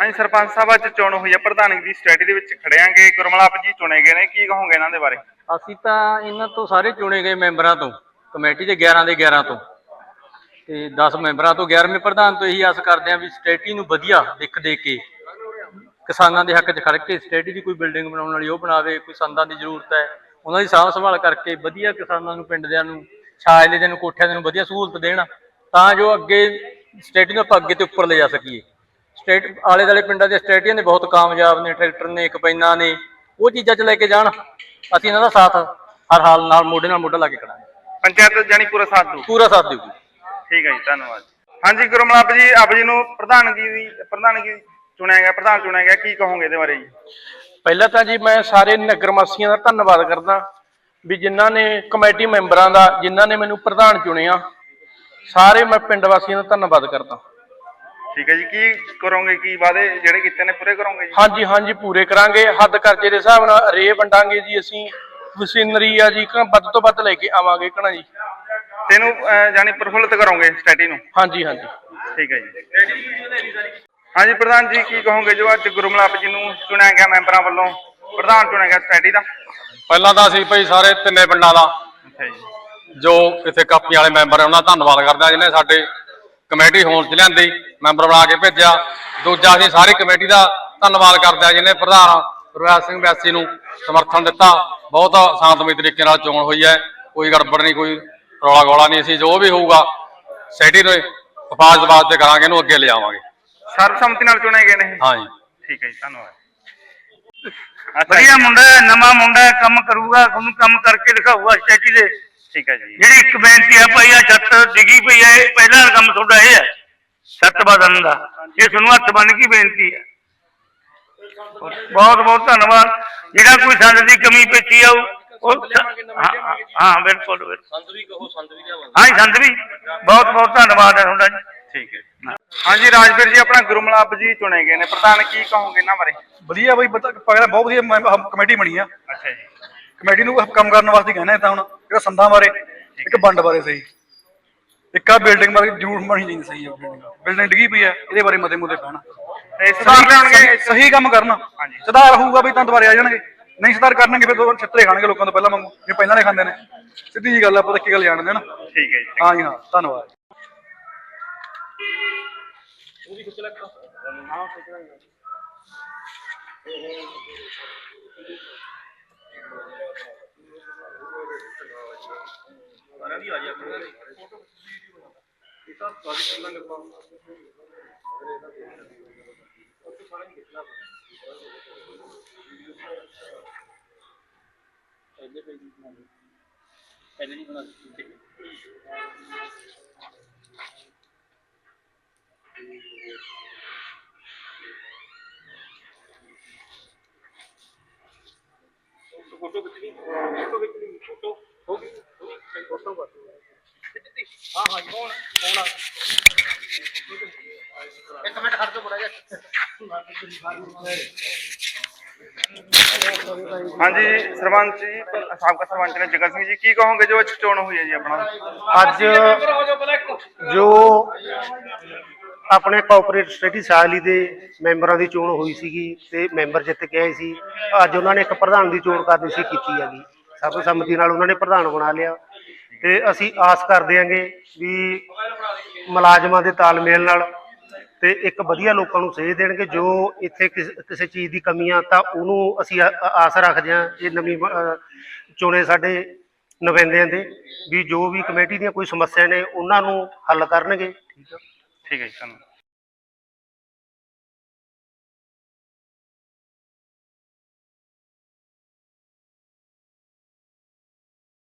ਹਾਂਜੀ ਸਰਪੰਚ ਸਾਹਿਬ ਅੱਜ ਚੋਣ ਹੋਈ ਹੈ ਪ੍ਰਧਾਨਗੀ ਦੀ ਸਟੇਡੀ ਦੇ ਵਿੱਚ ਖੜਿਆਂਗੇ ਗੁਰਮਲਾਪ ਜੀ ਚੁਣੇ ਗਏ ਨੇ, ਕੀ ਕਹੋਗੇ ਇਹਨਾਂ ਦੇ ਬਾਰੇ? ਅਸੀਂ ਤਾਂ ਇਹਨਾਂ ਤੋਂ ਸਾਰੇ ਚੁਣੇ ਗਏ ਮੈਂਬਰਾਂ ਤੋਂ, ਕਮੇਟੀ ਦੇ 11 ਦੇ 11 ਤੋਂ। ਤੇ 10 ਮੈਂਬਰਾਂ ਤੋਂ 11ਵੇਂ ਪ੍ਰਧਾਨ ਤੋਂ ਇਹੀ ਆਸ ਕਰਦੇ ਹਾਂ ਵੀ ਸਟੇਟੀ ਨੂੰ ਵਧੀਆ ਦਿੱਖ ਦੇ ਕੇ, ਕਿਸਾਨਾਂ ਦੇ ਹੱਕ 'ਚ ਖੜ ਕੇ ਸਟੇਟੀ ਦੀ ਕੋਈ ਬਿਲਡਿੰਗ ਬਣਾਉਣ ਵਾਲੀ ਉਹ ਬਣਾਵੇ, ਕੋਈ ਸੰਦਾਂ ਦੀ ਜ਼ਰੂਰਤ ਹੈ, ਉਹਨਾਂ ਦੀ ਸਾਂਭ ਸੰਭਾਲ ਕਰਕੇ ਵਧੀਆ ਕਿਸਾਨਾਂ ਨੂੰ ਪਿੰਡ ਦਿਆਂ ਨੂੰ, ਛਾਜ ਦੇ ਨੂੰ, ਕੋਠਿਆਂ ਦੇ ਨੂੰ ਵਧੀਆ ਸਹੂਲਤ ਦੇਣ, ਤਾਂ ਜੋ ਅੱਗੇ ਸਟੇਟੀ ਨੂੰ ਆਪਾਂ ਅੱਗੇ ਤੇ ਉੱਪਰ ਲੈ ਜਾ ਸਕੀਏ। ਸਟੇਟ ਆਲੇ ਦਾਲੇ ਪਿੰਡਾਂ ਦੇ ਸਟੇਟੀਆਂ ਨੇ ਬਹੁਤ ਕਾਮਯਾਬ ਨੇ ਟਰੈਕਟਰ ਨੇ ਕਪੈਨਾਂ ਨੇ ਉਹ ਚੀਜ਼ਾਂ 'ਚ ਲੈ ਕੇ ਜਾਣ ਅਸੀਂ ਇਹਨਾਂ ਦਾ ਸਾਥ ਹਰ ਹਾਲ ਨਾਲ ਮੋਢੇ ਨਾਲ ਮੋਢਾ ਲਾ ਕੇ ਖੜਾਂਗੇ ਪੰਚਾਇਤ ਜਾਨੀ ਪੂਰਾ ਸਾਥ ਦੂ ਪੂਰਾ ਸਾਥ ਦੇਊਗੀ। ਠੀਕ ਹੈ ਜੀ ਧੰਨਵਾਦ। ਹਾਂਜੀ ਗੁਰਮਲਾਪ ਜੀ ਆਪ ਜੀ ਨੂੰ ਪ੍ਰਧਾਨਗੀ ਦੀ ਪ੍ਰਧਾਨਗੀ ਚੁਣਿਆ ਗਿਆ ਪ੍ਰਧਾਨ ਚੁਣਿਆ ਗਿਆ ਕੀ ਕਹੋਗੇ ਇਹਦੇ ਬਾਰੇ ਜੀ? ਪਹਿਲਾਂ ਤਾਂ ਜੀ ਮੈਂ ਸਾਰੇ ਨਗਰ ਵਾਸੀਆਂ ਦਾ ਧੰਨਵਾਦ ਕਰਦਾ ਵੀ ਜਿਨ੍ਹਾਂ ਨੇ ਕਮੇਟੀ ਮੈਂਬਰਾਂ ਦਾ ਜਿਨ੍ਹਾਂ ਨੇ ਮੈਨੂੰ ਪ੍ਰਧਾਨ ਚੁਣਿਆ ਸਾਰੇ ਮੈਂ ਪਿੰਡ ਵਾਸੀਆਂ ਦਾ ਧੰਨਵਾਦ ਕਰਦਾ। ਠੀਕ ਹੈ ਜੀ ਕੀ ਕਰੋਗੇ ਕੀ ਵਾਅਦੇ ਜਿਹੜੇ ਕੀਤੇ ਨੇ ਪੂਰੇ ਕਰੋਗੇ ਜੀ? ਹਾਂਜੀ ਹਾਂਜੀ ਪੂਰੇ ਕਰਾਂਗੇ। ਹੱਦ ਕਰਜ਼ੇ ਦੇ ਹਿਸਾਬ ਨਾਲ ਰੇ ਵੰਡਾਂਗੇ ਜੀ ਅਸੀਂ। ਮਸ਼ੀਨਰੀ ਆ ਜੀ ਕ ਵੱਧ ਤੋਂ ਵੱਧ ਲੈ ਕੇ ਆਵਾਂਗੇ ਕਣਾ ਜੀ। ਤੈਨੂੰ ਜਾਨੀ ਪ੍ਰਫੁੱਲਤ ਕਰੋਗੇ ਸਟੇਡੀ ਨੂੰ? ਹਾਂਜੀ ਹਾਂਜੀ। ਠੀਕ ਹੈ ਜੀ। ਹਾਂਜੀ ਪ੍ਰਧਾਨ ਜੀ ਕੀ ਕਹੋਗੇ ਜੋ ਅੱਜ ਗੁਰਮਲਾਪ ਜੀ ਨੂੰ ਚੁਣਿਆ ਗਿਆ ਮੈਂਬਰਾਂ ਵੱਲੋਂ? ਪ੍ਰਧਾਨ ਚੁਣਿਆ ਗਿਆ ਸਟੇਡੀ ਦਾ? ਪਹਿਲਾਂ ਤਾਂ ਅਸੀਂ ਭਾਈ ਸਾਰੇ ਤਿੰਨੇ ਪਿੰਡਾਂ ਦਾ ਅੱਛਾ ਜੀ। ਜੋ ਇੱਥੇ ਕਾਪੀ ਵਾਲੇ ਮੈਂਬਰ ਆ ਉਹਨਾਂ ਦਾ ਧੰਨਵਾਦ ਕਰਦੇ ਆ ਜਿਹਨੇ ਸਾਡੇ ਕਮੇਟੀ ਹੋਣ ਚ ਲਿਆਂਦੀ ਮੈਂਬਰ ਬਣਾ ਕੇ ਭੇਜਿਆ। ਦੂਜਾ ਅਸੀਂ ਸਾਰੀ ਕਮੇਟੀ ਦਾ ਧੰਨਵਾਦ ਕਰਦੇ ਆ ਜਿਹਨੇ ਪ੍ਰਧਾਨ ਗੁਰਵੈਲ ਸਿੰਘ ਵਿਆਸੀ ਨੂੰ ਸਮਰਥਨ ਦਿੱਤਾ। ਬਹੁਤ ਸ਼ਾਂਤਮਈ ਤਰੀਕੇ ਨਾਲ ਚੋਣ ਹੋਈ ਹੈ। ਕੋਈ ਗੜਬੜ ਨਹੀਂ ਕੋਈ ਰੌਲਾ ਗੋਲਾ ਨਹੀਂ ਅਸੀਂ ਜੋ ਵੀ ਹੋਊਗਾ ਸੈਟੀ ਨੂੰ ਹਿਫਾਜ਼ਤ ਵਾਸਤੇ ਕਰਾਂਗੇ ਇਹਨੂੰ ਅੱਗੇ ਲਿਜਾਵਾਂਗੇ ਸਰਬਸੰਮਤੀ ਨਾਲ ਚੁਣੇ ਗਏ ਨੇ ਇਹ? ਹਾਂਜੀ। ਠੀਕ ਹੈ ਜੀ ਧੰਨਵਾਦ। ਵਧੀਆ ਮੁੰਡਾ ਹੈ ਨਵਾਂ ਮੁੰਡਾ ਹੈ ਕੰਮ ਕਰੂਗਾ ਤੁਹਾਨੂੰ ਕੰਮ ਕਰਕੇ ਦਿਖਾਊਗਾ ਸਟੇਟੀ ਦੇ ਠੀਕ ਹੈ ਜੀ। ਜਿਹੜੀ ਇੱਕ ਬੇਨਤੀ ਹੈ ਭਾਈ ਆ ਛੱਤ ਤੁਹਾਡਾ ਇਹ ਹੈ ਛੱਤ ਬਦਲਣ ਦਾ। ਇਹ ਤੁਹਾਨੂੰ ਹੱਥ ਬੰਨ ਕੇ ਬੇਨਤੀ ਹੈ। ਬਹੁਤ ਬਹੁਤ ਧੰਨਵਾਦ। ਜਿਹੜਾ ਕੋਈ ਸੰਦ ਦੀ ਕਮੀ ਪੇਚੀ ਆਉ ਉਹ ਹਾਂ, ਬਿਲਕੁਲ ਸੰਤ ਵੀ ਕਹੋ ਸੰਤ ਵੀ ਹਾਂ ਜੀ, ਸੰਦ ਵੀ। ਬਹੁਤ ਬਹੁਤ ਧੰਨਵਾਦ ਹੈ ਤੁਹਾਡਾ ਜੀ। ਠੀਕ ਹੈ। ਜੀ। ਹਾਂਜੀ ਰਾਜਵੀਰ ਜੀ ਆਪਣਾ ਗੁਰਮਲਾਪ ਜੀ ਚੁਣੇ ਗਏ ਨੇ। ਪ੍ਰਧਾਨ ਕੀ ਕਹੋਗੇ ਇਹਨਾਂ ਬਾਰੇ? ਵਧੀਆ ਬਈ ਪਤਾ ਪਗੜਾ ਬਹੁਤ ਵਧੀਆ ਕਮੇਟੀ ਬਣੀ ਆ। ਅੱਛਾ ਜੀ। ਕਮੇਟੀ ਨੂੰ ਕੰਮ ਕਰਨ ਵਾਸਤੇ ਕਹਿੰਦੇ ਤਾਂ ਹੁਣ। ਜਿਹੜਾ ਸੰਦਾਂ ਬਾਰੇ ਇੱਕ ਵੰਡ ਬਾਰੇ ਸਹੀ। ਇੱਕ ਬਿਲਡਿੰਗ ਬਾਰੇ ਜ਼ਰੂਰ ਬਣੀ ਚਾਹੀਦੀ ਸਹੀ ਹੈ ਬਿਲਡਿੰਗ। ਬਿਲਡਿੰਗ ਡਿੱਗੀ ਪਈ ਆ ਇਹਦੇ ਬਾਰੇ ਮਤੇ ਮੁੱਦੇ ਪੈਣ ਤੇ ਸੁਧਾਰ ਲਿਆਉਣਗੇ ਸਹੀ ਕੰਮ ਕਰਨਾ। ਸੁਧਾਰ ਹੋਊਗਾ ਵੀ ਤਾਂ ਦੁਬਾਰੇ ਆ ਜਾਣਗੇ। ਨਹੀਂ ਸੁਧਾਰ ਕਰਨਗੇ ਫਿਰ ਦੋ ਛਿੱਤਰੇ ਖਾਣਗੇ ਲੋਕਾਂ ਤੋਂ ਪਹਿਲਾਂ ਵਾਂਗੂ ਜੇ ਪਹਿਲਾਂ ਨੇ ਖਾਂਦੇ ਨੇ। ਸਿੱਧੀ ਜੀ ਗੱਲ ਆ ਪਤਾ ਕੀ ਗੱਲ ਜਾਣਦੇ ਨਾ। ਠੀਕ ਹੈ ਜੀ। ਹਾਂ ਜੀ ਹਾਂ ਧੰਨਵਾਦ। ਸਾਰਿਆਂ ਦੀ ਆ ਜਾ ਕਰਨਾ ਨਹੀਂ ਇਹ ਤਾਂ ਤੁਹਾਡੇ ਕਿੰਨਾ ਲੱਗਦਾ ਉਹ ਤੋਂ ਸਾਰਿਆਂ ਦੀ ਕਿੰਨਾ ਪਹਿਲੇ ਪੇਜ ਦੀ ਬਣਾ ਲਓ ਪਹਿਲੇ ਨਹੀਂ ਬਣਾ ਸਕਦੇ ਫੋਟੋ ਕਿਤਨੀ ਫੋਟੋ ਕਿਤਨੀ ਫੋਟੋ ਹੋ ਗਈ। ਹਾਂਜੀ ਸਰਪੰਚ ਜੀ ਸਾਬਕਾ ਸਰਪੰਚ ਨੇ ਜਗਤ ਸਿੰਘ ਜੀ ਕੀ ਕਹੋਗੇ ਜੋ ਅੱਜ ਚੋਣ ਹੋਈ ਹੈ ਜੀ ਆਪਣਾ? ਅੱਜ ਜੋ ਆਪਣੇ ਕੋਆਪਰੇਟ ਸਟੇਟੀ ਸਾਲੀ ਦੇ ਮੈਂਬਰਾਂ ਦੀ ਚੋਣ ਹੋਈ ਸੀਗੀ ਤੇ ਮੈਂਬਰ ਜਿੱਤ ਕੇ ਆਏ ਸੀ ਅੱਜ ਉਹਨਾਂ ਨੇ ਇੱਕ ਪ੍ਰਧਾਨ ਦੀ ਚੋਣ ਕਰਨੀ ਸੀ ਕੀਤੀ ਹੈਗੀ। ਸਰਬਸੰਮਤੀ ਨਾਲ ਉਹਨਾਂ ਨੇ ਪ੍ਰਧਾਨ ਬਣਾ ਲਿਆ। ਤੇ ਅਸੀਂ ਆਸ ਕਰਦੇ ਹਾਂਗੇ ਵੀ ਮੁਲਾਜ਼ਮਾਂ ਦੇ ਤਾਲਮੇਲ ਨਾਲ ਤੇ ਇੱਕ ਵਧੀਆ ਲੋਕਾਂ ਨੂੰ ਸੇਧ ਦੇਣਗੇ, ਜੋ ਇੱਥੇ ਕਿਸ- ਕਿਸੇ ਚੀਜ਼ ਦੀ ਕਮੀ ਆ ਤਾਂ ਉਹਨੂੰ ਅਸੀਂ ਆਸ ਰੱਖਦੇ ਹਾਂ ਇਹ ਨਵੀਂ ਚੁਣੇ ਸਾਡੇ ਨੁਮਾਇੰਦਿਆਂ ਦੇ ਵੀ ਜੋ ਵੀ ਕਮੇਟੀ ਦੀਆਂ ਕੋਈ ਸਮੱਸਿਆ ਨੇ ਉਹਨਾਂ ਨੂੰ ਹੱਲ ਕਰਨਗੇ। ਠੀਕ ਆ ਠੀਕ ਹੈ ਜੀ, ਧੰਨਵਾਦ।